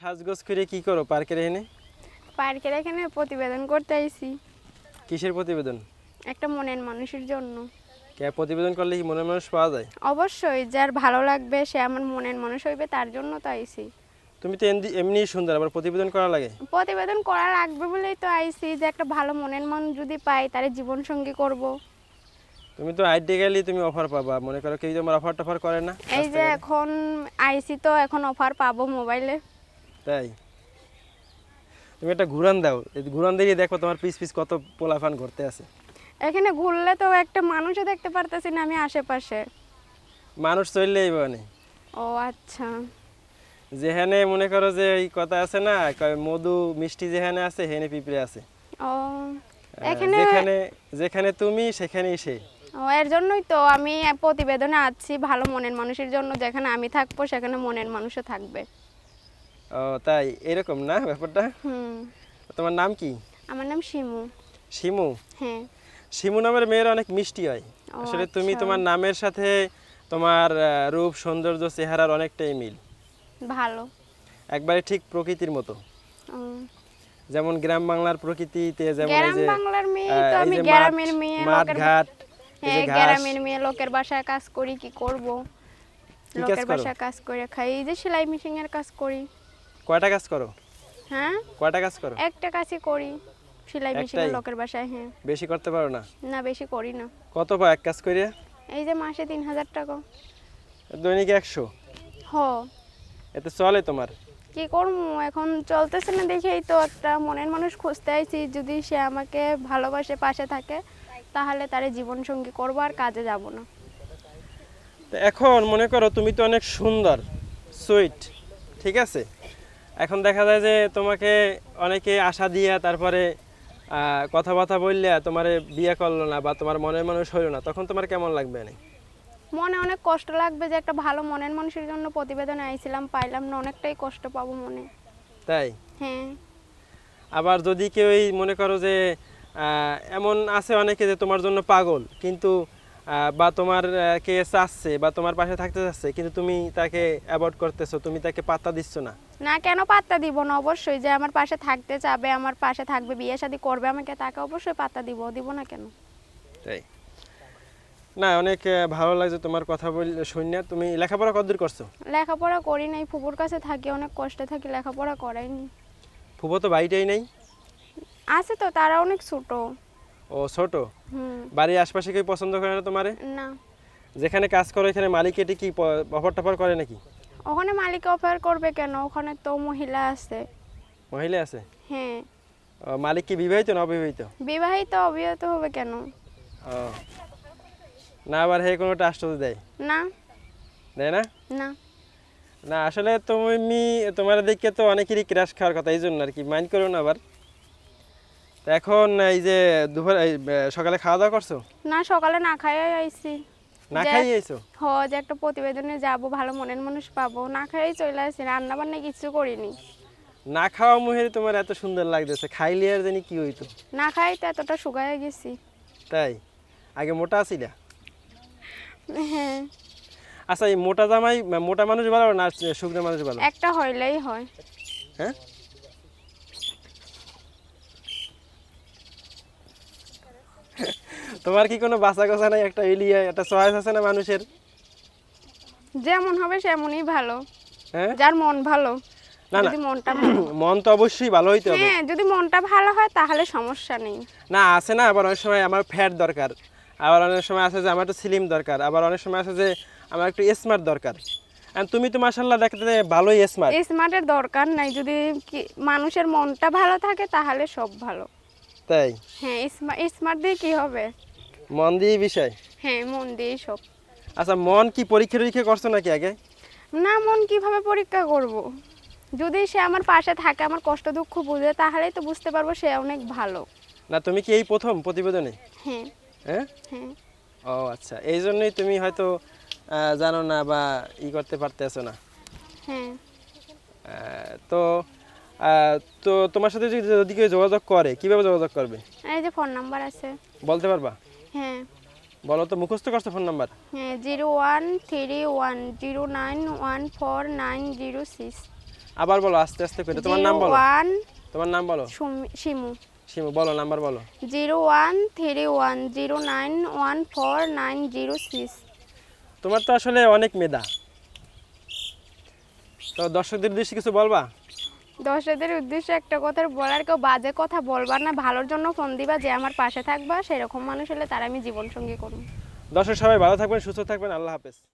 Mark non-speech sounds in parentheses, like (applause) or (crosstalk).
সাজগোজ করে কি করো পার্কের এখানে? পার্কের এখানে প্রতিবেদন করতে আইছি। কিসের প্রতিবেদন? একটা মনের মানুষের জন্য। কে প্রতিবেদন করলে কি মনে মানুষ পাওয়া যায়? অবশ্যই যার ভালো লাগবে সে আমার মনের মানুষ হইবে তার জন্য তো আইছি। তুমি তো এমনি সুন্দর আবার প্রতিবেদন করা লাগে? প্রতিবেদন করা লাগবে বলেই তো আইছি যে একটা ভালো মনের মন যদি পাই তারে জীবন সঙ্গী করব। তুমি তো আইডি গেলে তুমি অফার পাবা মনে করো কেউ তোমার অফার টফার করে না? এই যে এখন আইছি তো এখন অফার পাবো মোবাইলে। তাই? তুমি একটা ঘুরান দাও। ঘুরান দিয়ে দেখো তোমার পিস পিস কত পোলাফান ঘুরতে আছে। এখানে ঘুরলে তো একটা মানুষও দেখতে পারতেছি না আমি আশেপাশে। মানুষ চললেই মানে ও আচ্ছা। যেখানে মনে করো যে এই কথা আছে না মধু মিষ্টি যেখানে আছে সেখানে পিঁপড়ে আছে। ও এখানে যেখানে যেখানে তুমি সেখানেই সে। ও এর জন্যই তো আমি প্রতিবেদনে আছি ভালো মনের মানুষের জন্য। যেখানে আমি থাকব সেখানে মনের মানুষও থাকবে। ও তাই এরকম না ব্যাপারটা? তোমার নাম কি? আমার নাম শিমু। শিমু? হ্যাঁ। শিমু নামের মেয়ের অনেক মিষ্টি হয়। আসলে তুমি আচ্ছা। তোমার নামের সাথে তোমার রূপ সৌন্দর্য চেহারার অনেকটাই মিল। ভালো। একবারে ঠিক প্রকৃতির মতো। যেমন গ্রাম বাংলার প্রকৃতিতে যেমন এই যে বাংলার মেয়ে তো আমি গ্রামের মেয়ে মাঠ লোকের ঘাট এই হ্যাঁ যে গ্রামের মেয়ে লোকের বাসায় কাজ করি কি করব? লোকের বাসায় কাজ করে খাই এই যে সেলাই মেশিন এর কাজ করি। কয়টা কাজ করো? হ্যাঁ? কয়টা কাজ করো? একটা কাজই করি সেলাই মেশিন? লোকের বাসায় হ্যাঁ। বেশি করতে পারো না? না বেশি করি না। কত পাও এক কাজ করিয়া? এই যে মাসে তিন হাজার টাকা। দৈনিক একশো? হ। এতে চলে তোমার? কি করব? এখন চলতেছে না দেখেই তো একটা মনের মানুষ খুঁজতে আইছি যদি সে আমাকে ভালোবাসে পাশে থাকে তাহলে তারে জীবন সঙ্গী করব আর কাজে যাব না। তো এখন মনে করো তুমি তো অনেক সুন্দর সুইট ঠিক আছে? এখন দেখা যায় যে তোমাকে অনেকে আশা দিয়া তারপরে কথাবার্তা বললে তোমার বিয়ে করল না বা তোমার মনের মানুষ হইল না তখন তোমার কেমন লাগবে না মনে অনেক কষ্ট লাগবে যে একটা ভালো মনের মানুষের জন্য প্রতিবেদনে আইছিলাম পাইলাম না অনেকটাই কষ্ট পাবো মনে। তাই? হ্যাঁ। আবার যদি কেউ মনে করো যে এমন আছে অনেকে যে তোমার জন্য পাগল কিন্তু বা তোমার কে চাচ্ছে বা তোমার পাশে থাকতে চাচ্ছে কিন্তু তুমি তাকে অ্যাভয়েড করতেছো তুমি তাকে পাত্তা দিচ্ছ না না কেন পাত্তা দিব না? অবশ্যই যে আমার পাশে থাকতে চাবে আমার পাশে থাকবে বিয়ে শাদী করবে আমাকে তাকে অবশ্যই পাত্তা দিব। দিব না কেন? তাই? না অনেক ভালো লাগছে তোমার কথা বল শুনে। তুমি লেখাপড়া কতদূর করছ? লেখাপড়া করি নাই ফুপুর কাছে থাকি অনেক কষ্টে থাকি লেখাপড়া করাইনি ফুবো তো বাড়িটাই নেই? আছে তো তারা অনেক ছোট। ও ছোট? বাড়ির আশপাশে কেউ পছন্দ করে না তোমারে? না। যেখানে কাজ করো এখানে মালিক এটি কি অফার টফার করে নাকি? ওখানে মালিক অফার করবে কেন? ওখানে তো মহিলা আছে। মহিলা আছে? হ্যাঁ। মালিক কি বিবাহিত না অবিবাহিত? বিবাহিত অবিবাহিত হবে কেন? না আবার হে কোনোটা আশ্চর্য দেয়? না। দেয় না? না। না আসলে তুমি তোমার দিকে তো অনেকেরই ক্র্যাশ খাওয়ার কথা এই জন্য আর কি মাইন্ড করো না আবার। এখন এই যে দুপুর সকালে খাওয়া দাওয়া করছ? না সকালে না খাইয়ে আইছি। না যে- খাইয়ে আইছো হ যে একটা প্রতিবেদনে যাব ভালো মনের মানুষ পাবো না খাইয়েই চলে আসি রান্না বান্না কিছু করিনি। না খাওয়া মুহের তোমার এত সুন্দর লাগতেছে খাইলে আর জানি কি হইতো। না খাইতে এতটা শুকায় গেছি। তাই? আগে মোটা আছিলা হ্যাঁ। আচ্ছা এই মোটা জামাই মোটা মানুষ ভালো না শুকনো মানুষ ভালো? একটা হইলেই হয়। হ্যাঁ? তোমার কি কোনো বাসা গোসা নাই? একটা এলিয়া একটা চয়েস আছে না মানুষের? যেমন হবে সেমনই ভালো। হ্যাঁ? যার মন ভালো না, না। মনটা (clears throat) মন তো অবশ্যই ভালো হইতে হবে। হ্যাঁ যদি মনটা ভালো হয় তাহলে সমস্যা নেই। না আছে না আবার অনেক সময় আমার ফ্যাট দরকার। আবার অনেক সময় আছে যে আমার একটু স্লিম দরকার। আবার অনেক সময় আছে যে আমার একটু স্মার্ট দরকার। আর তুমি তো মাসাল্লাহ দেখতে ভালোই স্মার্ট স্মার্টের দরকার নাই। যদি কি- মানুষের মনটা ভালো থাকে তাহলে সব ভালো। তাই? হ্যাঁ স্মার্ট দিয়ে কি হবে? মন দিয়ে বিষয়? হ্যাঁ মন দিয়ে সব। আচ্ছা মন কি পরীক্ষা টরীক্ষা করছ নাকি আগে? না মন কীভাবে পরীক্ষা করব। যদি সে আমার পাশে থাকে আমার কষ্ট দুঃখ বুঝে তাহলেই তো বুঝতে পারব সে অনেক ভালো। না তুমি কি এই প্রথম প্রতিবেদনে? হ্যাঁ। হ্যাঁ? হ্যাঁ। ও আচ্ছা এই জন্যই তুমি হয়তো জানো না বা ই করতে পারতেছো না। হ্যাঁ। তো তো তোমার সাথে যদি যদি কেউ যোগাযোগ করে কীভাবে যোগাযোগ করবে? এই যে ফোন নাম্বার আছে। বলতে পারবা? হ্যাঁ। বলো তো মুখস্থ করছ ফোন নাম্বার হ্যাঁ zero one three one zero nine one four nine zero six. আবার বলো আস্তে আস্তে করে। তোমার নাম বলো। ওয়ান তোমার নাম বলো। শিমু। শিমু বলো নাম্বার বলো। Zero one three one zero nine one four nine zero six. তোমার তো আসলে অনেক মেধা। তো দর্শকদের উদ্দেশ্যে কিছু বলবা? দর্শকদের উদ্দেশ্যে একটা কথা বলার, কেউ বাজে কথা বলবার না, ভালোর জন্য ফোন দিবা, যে আমার পাশে থাকবা, সেরকম মানুষ হলে তার আমি জীবনসঙ্গী করুন দর্শক সবাই ভালো থাকবেন, সুস্থ থাকবেন, আল্লাহ হাফেজ।